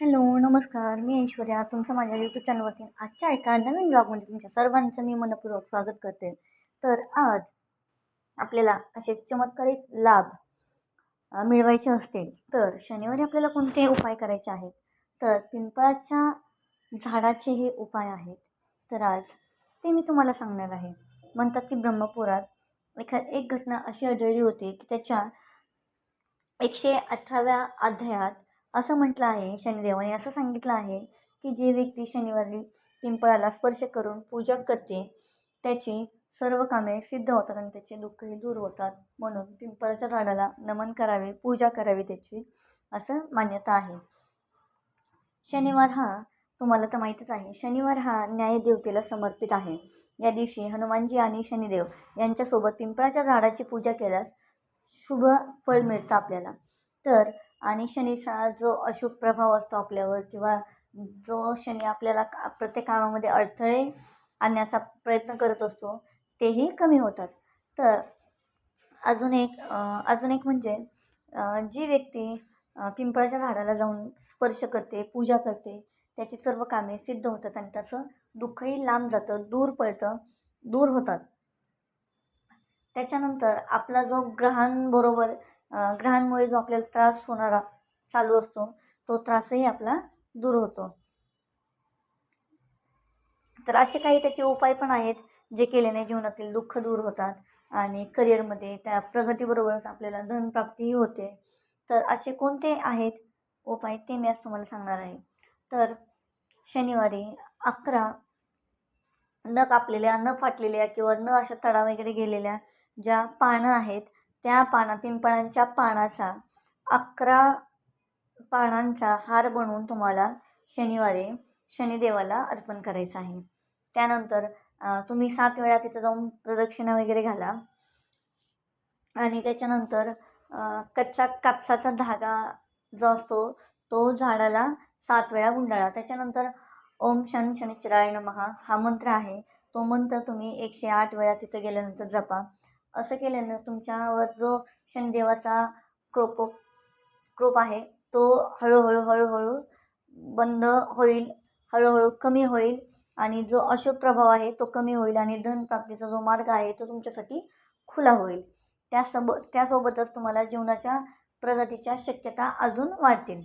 Hello नमस्कार. मी ऐश्वर्या. तुमचं माझ्या यूट्यूब चॅनलवरती आजच्या एका नवीन ब्लॉगमध्ये तुमच्या सर्वांचं मी मनपूर्वक स्वागत करते. तर आज आपल्याला असे चमत्कारिक लाभ मिळवायचे असतील तर शनिवारी आपल्याला कोणते उपाय करायचे आहेत? तर पिंपळाच्या झाडाचे हे उपाय आहेत. तर आज ते मी तुम्हाला सांगणार आहे. म्हणतात की ब्रह्मपुरात एखा एक घटना अशी आढळली होती की त्याच्या एकशे अठराव्या अध्यायात असं म्हटलं आहे शनिदेवाने असं सांगितलं आहे की जे व्यक्ती शनिवारी पिंपळाला स्पर्श करून पूजा करते त्याची सर्व कामे सिद्ध होतात आणि त्याचे दुःखही दूर होतात. म्हणून पिंपळाच्या झाडाला नमन करावे पूजा करावी त्याची असं मान्यता आहे. शनिवार हा तुम्हाला तर माहीतच आहे शनिवार हा न्यायदेवतेला समर्पित आहे. या दिवशी हनुमानजी आणि शनिदेव यांच्यासोबत पिंपळाच्या झाडाची पूजा केल्यास शुभ फळ मिळतं आपल्याला. तर आणि शनीचा जो अशुभ प्रभाव असतो आपल्यावर किंवा जो शनी आपल्याला का प्रत्येक कामामध्ये अडथळे आणण्याचा प्रयत्न करत असतो तेही कमी होतात. तर अजून एक अजून एक म्हणजे जी व्यक्ती पिंपळाच्या झाडाला जाऊन स्पर्श करते पूजा करते त्याची सर्व कामे सिद्ध होतात आणि त्याचं दुःखही लांब जातं दूर पळतं दूर होतात. त्याच्यानंतर आपला जो ग्रहांबरोबर ग्रहांमुळे जो आपल्याला त्रास होणारा चालू असतो तो त्रासही आपला दूर होतो. तर असे काही त्याचे उपाय पण आहेत जे केल्याने जीवनातील दुःख दूर होतात आणि करिअरमध्ये त्या प्रगतीबरोबरच आपल्याला धनप्राप्तीही होते. तर असे कोणते आहेत उपाय ते मी आज तुम्हाला सांगणार आहे. तर शनिवारी अकरा न कापलेल्या न फाटलेल्या किंवा न अशा तडा वगैरे गेलेल्या ज्या पानं आहेत त्या पाना पिंपळांच्या पानाचा अकरा पानांचा हार बनवून तुम्हाला शनिवारी शनिदेवाला अर्पण करायचं आहे. त्यानंतर तुम्ही सात वेळा तिथं जाऊन प्रदक्षिणा वगैरे घाला. आणि त्याच्यानंतर कच्चा कापसाचा धागा जो असतो तो झाडाला सात वेळा गुंडाळा. त्याच्यानंतर ओम शन शनिचराय नमः हा मंत्र आहे. तो मंत्र तुम्ही एकशे आठ वेळा तिथं गेल्यानंतर जपा. असं केल्यानं तुमच्यावर जो शनिदेवाचा क्रोप क्रोप आहे तो हळूहळू हळूहळू बंद होईल हळूहळू कमी होईल आणि जो अशुभ प्रभाव आहे तो कमी होईल आणि धनप्राप्तीचा जो मार्ग आहे तो तुमच्यासाठी खुला होईल. त्यासोब त्यासोबतच तुम्हाला जीवनाच्या प्रगतीच्या शक्यता अजून वाढतील.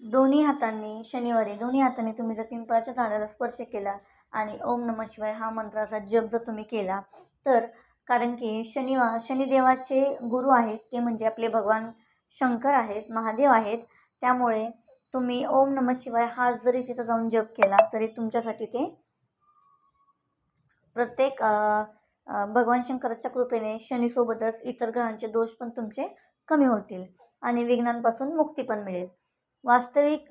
दोन्ही हातांनी शनिवारी दोन्ही हातांनी तुम्ही जर पिंपळाच्या झाडाला स्पर्श केला आणि ओम नम शिवाय हा मंत्राचा जप जर तुम्ही केला तर कारण की शनिवार शनिदेवाचे गुरु आहेत ते म्हणजे आपले भगवान शंकर आहेत महादेव आहेत त्यामुळे तुम्ही ओम नम शिवाय हा जरी तिथं जाऊन जप केला तरी तुमच्यासाठी ते प्रत्येक भगवान शंकराच्या कृपेने शनीसोबतच इतर ग्रहांचे दोष पण तुमचे कमी होतील आणि विघ्नांपासून मुक्ती पण मिळेल. वास्तविक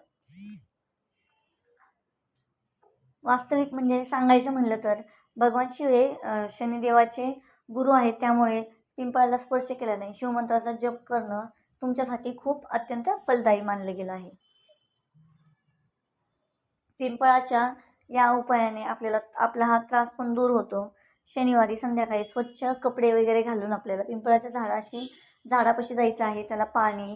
वास्तविक म्हणजे सांगायचं म्हणलं तर भगवान शिव हे शनिदेवाचे गुरु आहेत त्यामुळे पिंपळाला स्पर्श केला नाही. शिवमंत्राचा जप करणं तुमच्यासाठी खूप अत्यंत फलदायी मानलं गेलं आहे. पिंपळाच्या या उपायाने आपल्याला आपला हा त्रास पण दूर होतो. शनिवारी संध्याकाळी स्वच्छ कपडे वगैरे घालून आपल्याला पिंपळाच्या झाडाशी झाडापाशी जायचं आहे. त्याला पाणी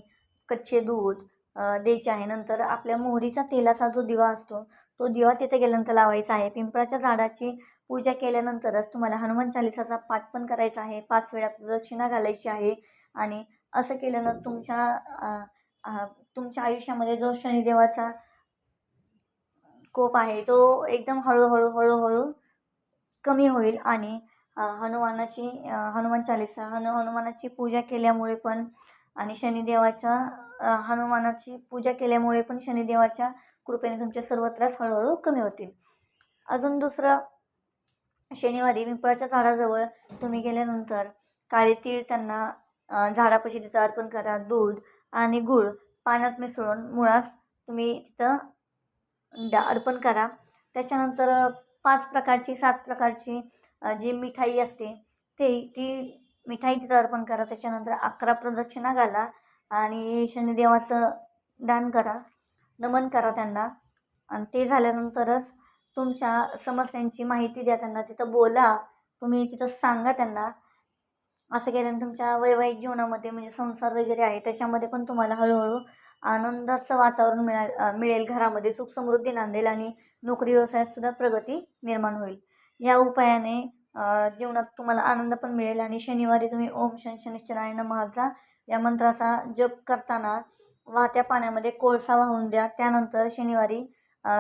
कच्चे दूध द्यायची आहे. नंतर आपल्या मोहरीचा तेलाचा जो दिवा असतो तो दिवा तिथे गेल्यानंतर लावायचा आहे. पिंपळाच्या झाडाची पूजा केल्यानंतरच तुम्हाला हनुमान चालिसाचा पाठ पण करायचा आहे. पाच वेळा प्रदक्षिणा घालायची आहे आणि असं केल्यानं तुमच्या तुमच्या आयुष्यामध्ये जो शनिदेवाचा कोप आहे तो एकदम हळूहळू हळूहळू कमी होईल आणि हनुमानाची हनुमान चालिसा हनु हनुमानाची पूजा केल्यामुळे पण आणि शनिदेवाच्या हनुमानाची पूजा केल्यामुळे पण शनिदेवाच्या कृपेने तुमचे सर्व त्रास हळूहळू कमी होतील. अजून दुसरं शनिवारी पिंपळाच्या झाडाजवळ तुम्ही गेल्यानंतर काळे तीळ त्यांना झाडापाशी तिथं अर्पण करा. दूध आणि गूळ पाण्यात मिसळून मुळास तुम्ही तिथं द अर्पण करा. त्याच्यानंतर पाच प्रकारची सात प्रकारची जी मिठाई असते ते ती मिठाई तिथं अर्पण करा त्याच्यानंतर अकरा प्रदक्षिणा घाला आणि शनिदेवाचं दान करा नमन करा त्यांना. आणि ते झाल्यानंतरच तुमच्या समस्यांची माहिती द्या त्यांना तिथं बोला तुम्ही तिथं सांगा त्यांना. असं केल्याने तुमच्या वैवाहिक जीवनामध्ये म्हणजे संसार वगैरे आहे त्याच्यामध्ये पण तुम्हाला हळूहळू आनंदाचं वातावरण मिळा मिळेल. घरामध्ये सुख समृद्धी नांदेल आणि नोकरी व्यवसायातसुद्धा प्रगती निर्माण होईल. या उपायाने जीवनात तुम्हाला आनंद पण मिळेल आणि शनिवारी तुम्ही ओम शन शनिश्चराय नमःचा या मंत्राचा जप करताना वाहत्या पाण्यामध्ये कोळसा वाहून द्या. त्यानंतर शनिवारी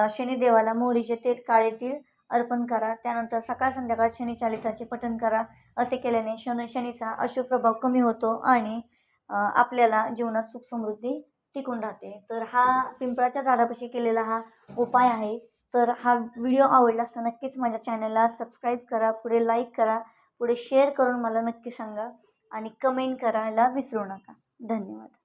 शनिदेवाला मोहरीचे तेल काळे तीळ अर्पण करा. त्यानंतर सकाळ संध्याकाळ शनी चालिसाचे पठण करा. असे केल्याने शन शनीचा अशुभ प्रभाव कमी होतो आणि आपल्याला जीवनात सुख समृद्धी टिकून राहते. तर हा पिंपळाच्या झाडापाशी केलेला हा उपाय आहे. तर हा व्हिडिओ आवडला असता नक्कीच माझ्या चॅनलला सबस्क्राईब करा पुढे लाईक करा पुढे शेअर करून मला नक्की सांगा आणि कमेंट करायला विसरू नका. धन्यवाद.